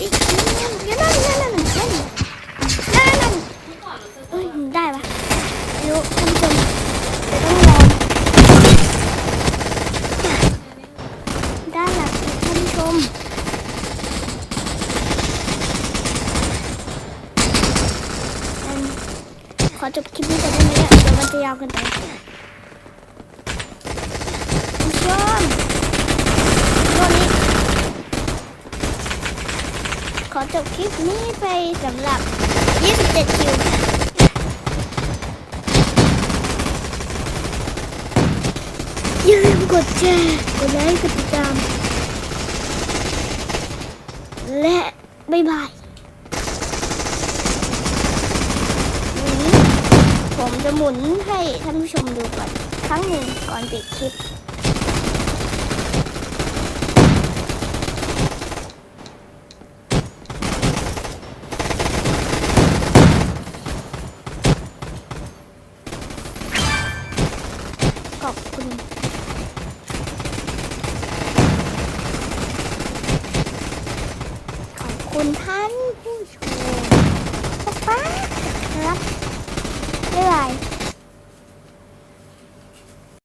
ด้านหลังท่านชมขอจบคลิปนี้ก่อนได้ไหมเดี๋ยวมันจะยาวเกินไป ขอจบคลิปนี้ไปสำหรับ 27 คิวอย่าลืมกดแชร์ กดไลค์ กดติดตาม และบ๊ายบายวันนี้ผมจะหมุนให้ท่านผู้ชมดูก่อน ครั้งหนึ่งก่อนปิดคลิป ขอบคุณขอบคุณท่าน